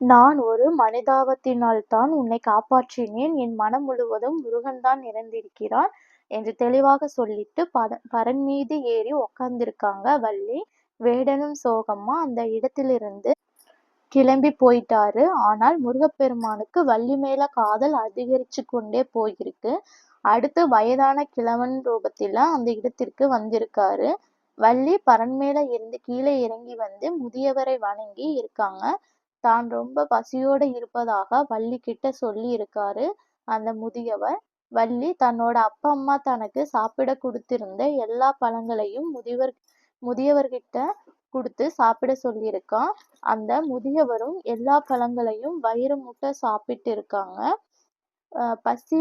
நான் ஒரு மனிதாபத்தினால்தான் உன்னைக் காப்பாற்றினேன். என் மனம் முழுவதும் முருகன்தான் நிறைந்திருக்கிறான் என்று தெளிவாகச் சொல்லிட்டு பரண்மீது ஏறி உக்காந்திருக்காங்க வள்ளி. வேடனும் சோகமா அந்த இடத்திலிருந்து கிளம்பிப் போயிட்டாரு. ஆனால் முருகப்பெருமானுக்கு வள்ளி மேல காதல் அதிகரிச்சுக்கொண்டே போயிருக்கு. அடுத்து வயதான கிழவன் ரூபத்தில அந்த இடத்திற்கு வந்திருக்காரு. வள்ளி பரண்மேல இருந்து கீழே இறங்கி வந்து முதியவரை வணங்கி இருக்காங்க. தான் ரொம்ப பசியோட இருப்பதாக வள்ளி கிட்ட சொல்லி இருக்காரு அந்த முதியவர். வள்ளி தன்னோட அப்பா அம்மா தனக்கு சாப்பிட கொடுத்திருந்த எல்லா பழங்களையும் முதியவர் முதியவர்கிட்ட கொடுத்து சாப்பிட சொல்லியிருக்கான். அந்த முதியவரும் எல்லா பழங்களையும் வயிறு முட்டை சாப்பிட்டு இருக்காங்க. பசி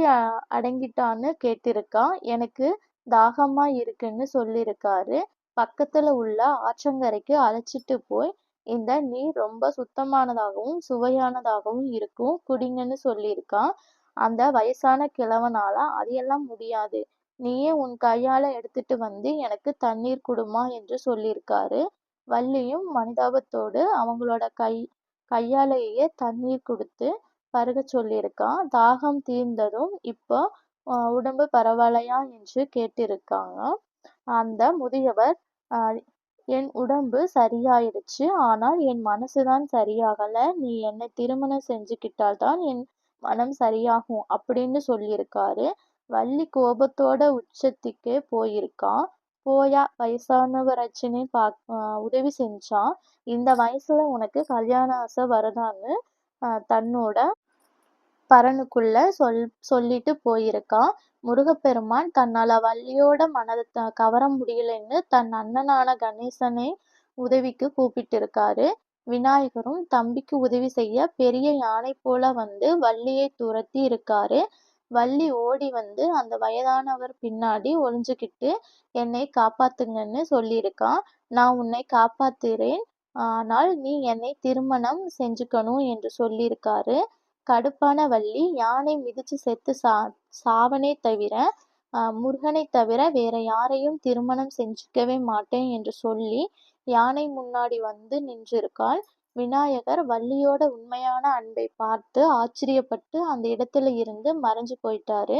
அடங்கிட்டான்னு கேட்டிருக்கான். எனக்கு தாகமா இருக்குன்னு சொல்லியிருக்காரு. பக்கத்துல உள்ள ஆற்றங்கரைக்கு அழைச்சிட்டு போய் இந்த நீர் ரொம்ப சுத்தமானதாகவும் சுவையானதாகவும் இருக்கும் குடிங்கன்னு சொல்லியிருக்கான். அந்த வயசான கிழவனால அதையெல்லாம் முடியாது. நீயே உன் கையால எடுத்துட்டு வந்து எனக்கு தண்ணீர் குடுமா என்று சொல்லியிருக்காரு. வள்ளியும் மனிதாபத்தோடு அவங்களோட கை கையாலேயே தண்ணீர் கொடுத்து பருக சொல்லியிருக்கான். தாகம் தீர்ந்ததும் இப்போ உடம்பு பரவாயில்லையா என்று கேட்டிருக்காங்க. அந்த முதியவர் என் உடம்பு சரியாயிடுச்சு. ஆனால் என் மனசு தான் சரியாகல. நீ என்னை திருமணம் செஞ்சுக்கிட்டால் தான் என் மனம் சரியாகும் அப்படின்னு சொல்லியிருக்காரு. வள்ளி கோபத்தோட உச்சத்துக்கே போயிருக்கான். போயா வயசானவராச்சேன்னு பா உதவி செஞ்சான். இந்த வயசுல உனக்கு கல்யாண ஆசை வருதான்னு தன்னோட பரனுக்குள்ள சொல் சொல்லிட்டு போயிருக்கான். முருகப்பெருமான் தன்னால வள்ளியோட மனதை கவர முடியலைன்னு தன் அண்ணனான கணேசனை உதவிக்கு கூப்பிட்டிருக்காரு. விநாயகரும் தம்பிக்கு உதவி செய்ய பெரிய யானை போல வந்து வள்ளியை துரத்தி இருக்காரு. வள்ளி ஓடி வந்து அந்த வயதானவர் பின்னாடி ஒளிஞ்சுக்கிட்டு என்னை காப்பாத்துங்கன்னு சொல்லியிருக்கான். நான் உன்னை காப்பாத்துறேன். ஆனால் நீ என்னை திருமணம் செஞ்சுக்கணும் என்று சொல்லியிருக்காரு. கடுப்பான வள்ளி யானை மிதிச்சு செத்து சா சாவனே தவிர முருகனை தவிர வேற யாரையும் திருமணம் செஞ்சுக்கவே மாட்டேன் என்று சொல்லி யானை முன்னாடி வந்து நின்றிருக்காள். விநாயகர் வள்ளியோட உண்மையான அன்பை பார்த்து ஆச்சரியப்பட்டு அந்த இடத்துல இருந்து மறைஞ்சு போயிட்டாரு.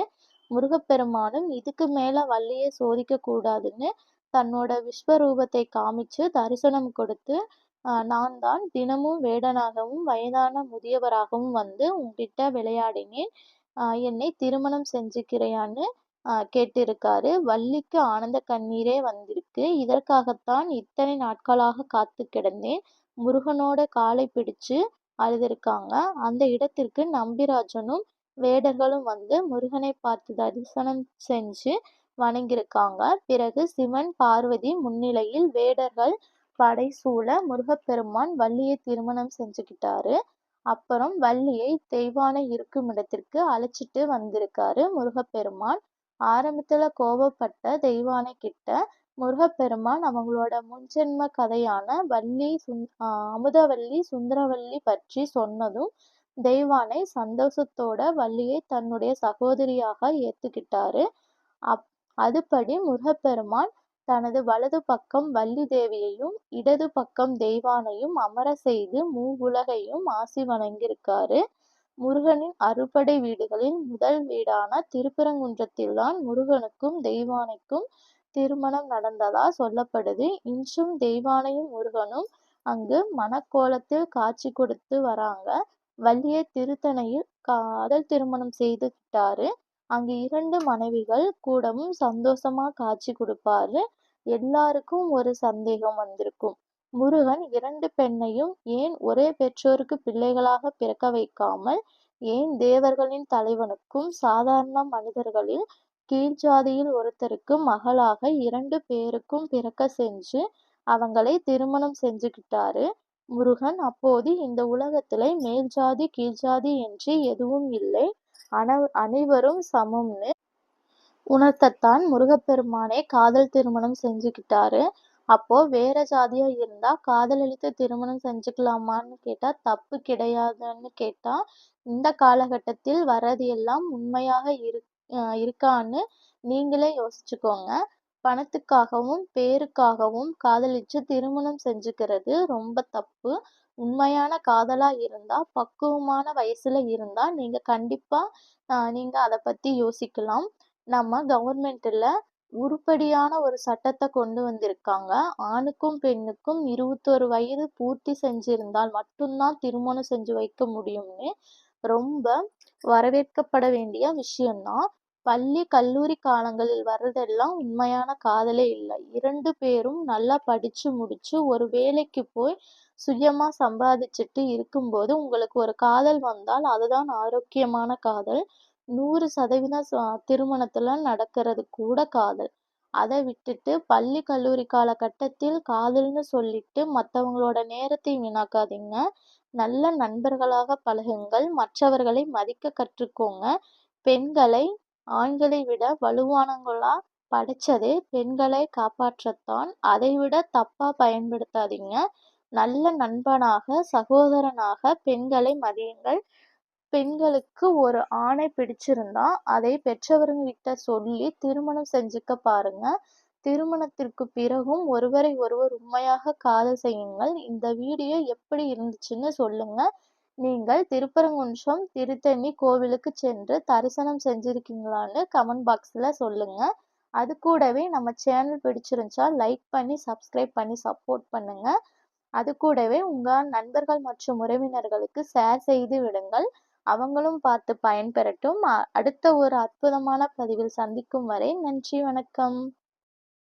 முருகப்பெருமானும் இதுக்கு மேல வள்ளியை சோதிக்க கூடாதுன்னு தன்னோட விஸ்வரூபத்தை காமிச்சு தரிசனம் கொடுத்து நான் தான் தினமும் வேடனாகவும் வயதான முதியவராகவும் வந்து உங்ககிட்ட விளையாடினேன். என்னை திருமணம் செஞ்சுக்கிறையான்னு கேட்டிருக்காரு. வள்ளிக்கு ஆனந்த கண்ணீரே வந்திருக்கு. இதற்காகத்தான் இத்தனை நாட்களாக காத்து கிடந்தேன். முருகனோட காலை பிடிச்சு அழுதிருக்காங்க. அந்த இடத்திற்கு நம்பிராஜனும் வேடர்களும் வந்து முருகனை பார்த்து தரிசனம் செஞ்சு வணங்கியிருக்காங்க. பிறகு சிவன் பார்வதி முன்னிலையில் வேடர்கள் படை சூழ முருகப்பெருமான் வள்ளியை திருமணம் செஞ்சுக்கிட்டாரு. அப்புறம் வள்ளியை தெய்வானை இருக்கும் இடத்திற்கு அழைச்சிட்டு வந்திருக்காரு முருகப்பெருமான். ஆரம்பத்துல கோபப்பட்ட தெய்வானை கிட்ட முருகப்பெருமான் அவங்களோட முன்ஜென்ம கதையான வள்ளி அமுதவள்ளி சுந்தரவள்ளி பற்றி சொன்னதும் தெய்வானை சந்தோஷத்தோட வள்ளியை தன்னுடைய சகோதரியாக ஏத்துக்கிட்டாரு. அதுபடி முருகப்பெருமான் தனது வலது பக்கம் வள்ளி தேவியையும் இடது பக்கம் தெய்வானையும் அமர செய்து மூவுலகையும் ஆசி வணங்கியிருக்காரு முருகனின் அறுபடை வீடுகளில் முதல் வீடான திருப்பரங்குன்றத்தில்தான் முருகனுக்கும் தெய்வானைக்கும் திருமணம் நடந்ததா சொல்லப்படுது. இன்றும் தெய்வானையும் முருகனும் அங்கு மணக்கோலத்தில் காட்சி கொடுத்து வராங்க. வள்ளியை திருத்தணையில் காதல் திருமணம் செய்துக்கிட்டாரு. அங்கு இரண்டு மனைவிகள் கூடவும் சந்தோஷமா காட்சி கொடுப்பாரு. எல்லாருக்கும் ஒரு சந்தேகம் வந்திருக்கும். முருகன் இரண்டு பெண்ணையும் ஏன் ஒரே பெற்றோருக்கு பிள்ளைகளாக பிறக்க வைக்காமல் ஏன் தேவர்களின் தலைவனுக்கும் சாதாரண மனிதர்களில் கீழ்ஜாதியில் ஒருத்தருக்கு மகளாக இரண்டு பேருக்கும் பிறக்க செஞ்சு அவங்களை திருமணம் செஞ்சுக்கிட்டாரு. முருகன் அப்போது இந்த உலகத்திலே மேல்ஜாதி கீழ்ஜாதி என்று எதுவும் இல்லை. அனைவரும் சமம்னு உணர்த்தத்தான் முருகப்பெருமானே காதல் திருமணம் செஞ்சுக்கிட்டாரு. அப்போ வேற ஜாதியா இருந்தா காதலித்து திருமணம் செஞ்சுக்கலாமான்னு கேட்டா தப்பு கிடையாதுன்னு கேட்டா இந்த காலகட்டத்தில் வர்றது எல்லாம் உண்மையாக இரு இருக்கான்னு நீங்களே யோசிச்சுக்கோங்க. பணத்துக்காகவும் பேருக்காகவும் காதலிச்சு திருமணம் செஞ்சுக்கிறது ரொம்ப தப்பு. உண்மையான காதலா இருந்தா பக்குவமான வயசுல இருந்தா நீங்க கண்டிப்பா நீங்க அதை பத்தி யோசிக்கலாம். நம்ம கவர்மெண்ட்ல உருப்படியான ஒரு சட்டத்தை கொண்டு வந்திருக்காங்க. ஆணுக்கும் பெண்ணுக்கும் இருபத்தொரு வயது பூர்த்தி செஞ்சிருந்தால் மட்டும்தான் திருமணம் செஞ்சு வைக்க முடியும்னு ரொம்ப வரவேற்கப்பட வேண்டிய விஷயம்தான். பள்ளி கல்லூரி காலங்களில் வர்றதெல்லாம் உண்மையான காதலே இல்லை. இரண்டு பேரும் நல்லா படிச்சு முடிச்சு ஒரு வேலைக்கு போய் சுயமா சம்பாதிச்சுட்டு இருக்கும்போது உங்களுக்கு ஒரு காதல் வந்தால் அதுதான் ஆரோக்கியமான காதல். நூறு சதவீதம் திருமணத்துல நடக்கிறது கூட காதல். அதை விட்டுட்டு பள்ளி கல்லூரி காலகட்டத்தில் காதல்னு சொல்லிட்டு மற்றவங்களோட நேரத்தை வீணாக்காதீங்க. நல்ல நண்பர்களாக பழகுங்கள். மற்றவர்களை மதிக்க கற்றுக்கோங்க. பெண்களை ஆண்களை விட வலுவானவங்களா படைச்சதே பெண்களை காப்பாற்றத்தான். அதை விட தப்பா பயன்படுத்தாதீங்க. நல்ல நண்பனாக சகோதரனாக பெண்களை மதியுங்கள். பெண்களுக்கு ஒரு ஆணை பிடிச்சிருந்தா அதை பெற்றவர்கிட்ட சொல்லி திருமணம் செஞ்சுக்க பாருங்க. திருமணத்திற்கு பிறகும் ஒருவரை ஒருவர் உண்மையாக காதல் செய்யுங்கள். இந்த வீடியோ எப்படி இருந்துச்சுன்னு சொல்லுங்க. நீங்கள் திருப்பரங்குன்றம் திருத்தணி கோவிலுக்கு சென்று தரிசனம் செஞ்சிருக்கீங்களான்னு கமெண்ட் பாக்ஸில் சொல்லுங்க. அது கூடவே நம்ம சேனல் பிடிச்சிருந்துச்சா லைக் பண்ணி சப்ஸ்கிரைப் பண்ணி சப்போர்ட் பண்ணுங்க. அது கூடவே உங்கள் நண்பர்கள் மற்றும் உறவினர்களுக்கு ஷேர் செய்து விடுங்கள். அவங்களும் பார்த்து பயன்பெறட்டும். அடுத்த ஒரு அற்புதமான பதிவில் சந்திக்கும் வரை நன்றி வணக்கம்.